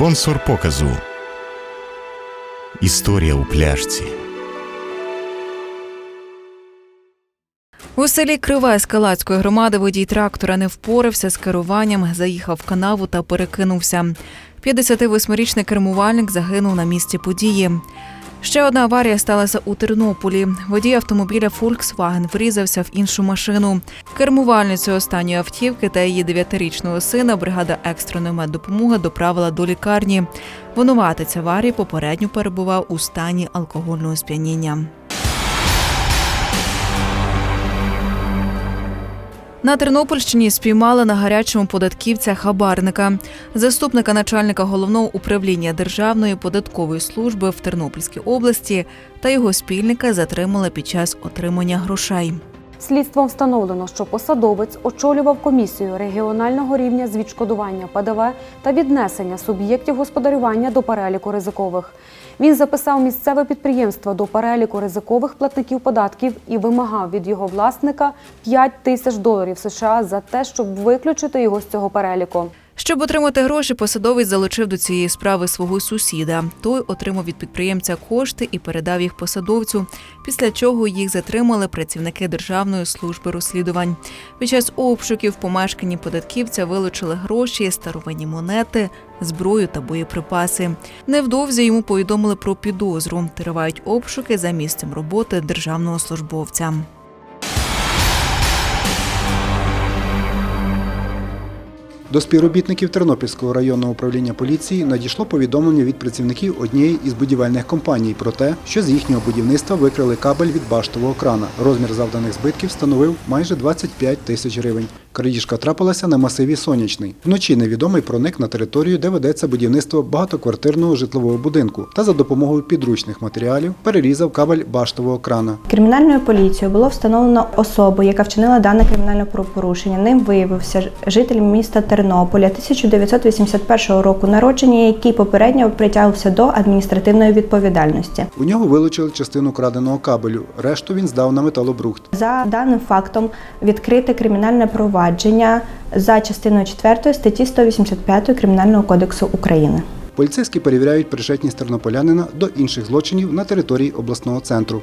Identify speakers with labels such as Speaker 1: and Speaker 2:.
Speaker 1: Спонсор показу. Історія у пляшці.
Speaker 2: У селі Крива Ескалацької громади водій трактора не впорався з керуванням, заїхав в канаву та перекинувся. 58-річний кермувальник загинув на місці події. Ще одна аварія сталася у Тернополі. Водій автомобіля Volkswagen врізався в іншу машину. Кермувальницю останньої автівки та її дев'ятирічного сина бригада екстреної меддопомоги доправила до лікарні. Винуватець аварії попередньо перебував у стані алкогольного сп'яніння. На Тернопільщині спіймали на гарячому податківця хабарника, заступника начальника головного управління Державної податкової служби в Тернопільській області та його спільника затримали під час отримання грошей.
Speaker 3: Слідством встановлено, що посадовець очолював комісію регіонального рівня з відшкодування ПДВ та віднесення суб'єктів господарювання до переліку ризикових. Він записав місцеве підприємство до переліку ризикових платників податків і вимагав від його власника 5 тисяч доларів США за те, щоб виключити його з цього переліку.
Speaker 2: Щоб отримати гроші, посадовець залучив до цієї справи свого сусіда. Той отримав від підприємця кошти і передав їх посадовцю, після чого їх затримали працівники Державної служби розслідувань. Під час обшуків в помешканні податківця вилучили гроші, старовинні монети, зброю та боєприпаси. Невдовзі йому повідомили про підозру. Тривають обшуки за місцем роботи державного службовця.
Speaker 4: До співробітників Тернопільського районного управління поліції надійшло повідомлення від працівників однієї із будівельних компаній про те, що з їхнього будівництва викрили кабель від баштового крана. Розмір завданих збитків становив майже 25 тисяч гривень. Крадіжка трапилася на масиві Сонячний. Вночі невідомий проник на територію, де ведеться будівництво багатоквартирного житлового будинку, та за допомогою підручних матеріалів перерізав кабель баштового крана.
Speaker 5: Кримінальною поліцією було встановлено особу, яка вчинила дане кримінальне правопорушення. Ним виявився житель міста Тернополя 1981 року народження, який попередньо притягувався до адміністративної відповідальності.
Speaker 4: У нього вилучили частину краденого кабелю, решту він здав на металобрухт.
Speaker 5: За даним фактом відкрите кримінальне провадження за частиною 4 статті 185 Кримінального кодексу України.
Speaker 4: Поліцейські перевіряють причетність тернополянина до інших злочинів на території обласного центру.